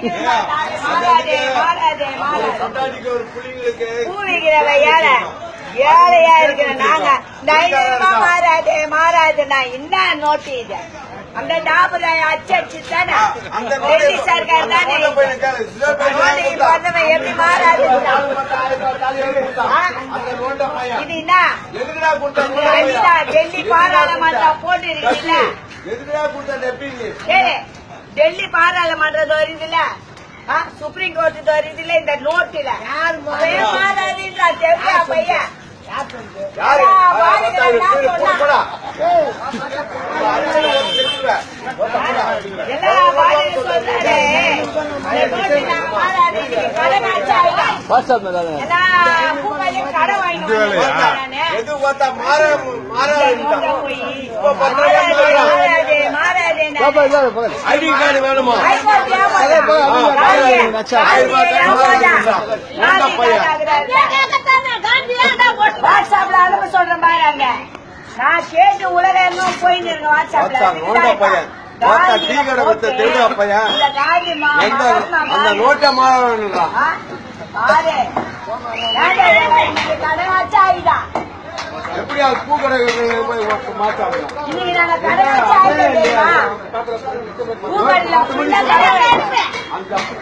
மாறாதே மாறாதே மாறாதே. கொண்டாடிக்கு ஒரு புள்ளிங்களுக்கு பூ விக்கிறவ ஏழை. ஏழையா இருக்கிற நாங்க. தைரியமா மாறாது மாறாது. நான் என்ன நோட்டு இது? அந்த டாபுல அச்சடிச்சு தானே? டெல்லி சர்க்கார் தானே? வந்தவன் எப்படி மாறாது. இது என்ன டெல்லி பாராளுமன்றம் போட்டு டெல்லி பாராளுமன்றம் வருதுல்ல ஆ, சுப்ரீம் கோர்ட் வருதுல இந்த நோட்டுல. மாறாதுன்றா தெரியா பையன். எது பார்த்தா மாற மாற ஐடி கார்டு வேணுமா. வாட்ஸ்அப்ல அனுப்ப சொல்றேன் பாருங்க. நான் கேட்டு எங்கும் இருக்கேன் டீ கடை அந்த. நோட்டை மாற எப்படி அது பூ கடை போய் மாத்தாங்க